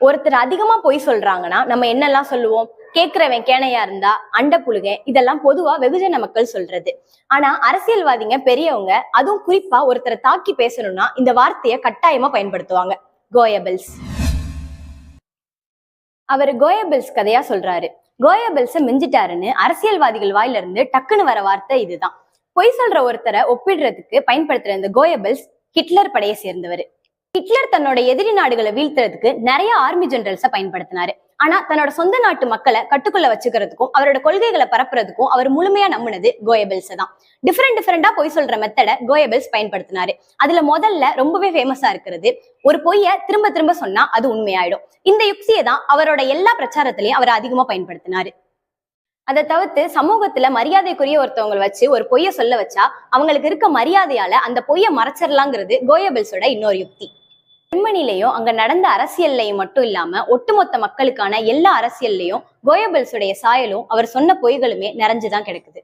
ஒருத்தர் அதிகமா பொய் சொல்றாங்கன்னா நம்ம என்னெல்லாம் சொல்லுவோம்? கேக்குறவன் கேனையா இருந்தா அண்ட புழுக இதெல்லாம் பொதுவா வெகுஜன மக்கள் சொல்றது. ஆனா அரசியல்வாதிங்க பெரியவங்க அதுவும் குறிப்பா ஒருத்தரை தாக்கி பேசணும்னா இந்த வார்த்தையை கட்டாயமா பயன்படுத்துவாங்க. கோயபிள்ஸ் அவர் கோயபிள்ஸ் கதையா சொல்றாரு. கோயபிள்ஸ மிஞ்சிட்டாருன்னு அரசியல்வாதிகள் வாயில இருந்து டக்குன்னு வர வார்த்தை இதுதான். பொய் சொல்ற ஒருத்தரை ஒப்பிடுறதுக்கு பயன்படுத்துற இந்த கோயபிள்ஸ் ஹிட்லர் படையை சேர்ந்தவர். ஹிட்லர் தன்னோட எதிரி நாடுகளை வீழ்த்துறதுக்கு நிறைய ஆர்மி ஜெனரல்ஸ பயன்படுத்தினாரு. ஆனா தன்னோட சொந்த நாட்டு மக்களை கட்டுக்குள்ள வச்சுக்கிறதுக்கும் அவரோட கொள்கைகளை பரப்புறதுக்கும் அவர் முழுமையா நம்பினது கோயபிள்ஸ் தான். டிஃப்ரெண்ட் டிஃப்ரெண்டா பொய் சொல்ற மெத்தட கோயபிள்ஸ் பயன்படுத்தினாரு. அதுல முதல்ல ரொம்பவே ஃபேமஸா இருக்கிறது ஒரு பொய்ய திரும்ப திரும்ப சொன்னா அது உண்மையாயிடும். இந்த யுக்தியை தான் அவரோட எல்லா பிரச்சாரத்திலையும் அவர் அதிகமா பயன்படுத்தினாரு. அதை தவிர்த்து சமூகத்துல மரியாதைக்குரிய ஒருத்தவங்களை வச்சு ஒரு பொய்ய சொல்ல வச்சா அவங்களுக்கு இருக்க மரியாதையால அந்த பொய்ய மறைச்சிடலாங்கிறது கோயபிள்ஸோட இன்னொரு யுக்தி. ஜெர்மனிலையும் அங்க நடந்த அரசியல்லையும் மட்டும் இல்லாம ஒட்டுமொத்த மக்களுக்கான எல்லா அரசியல்லையும் கோயபல்ஸுடைய சாயலும் அவர் சொன்ன பொய்களுமே நிறைஞ்சுதான் கிடக்குது.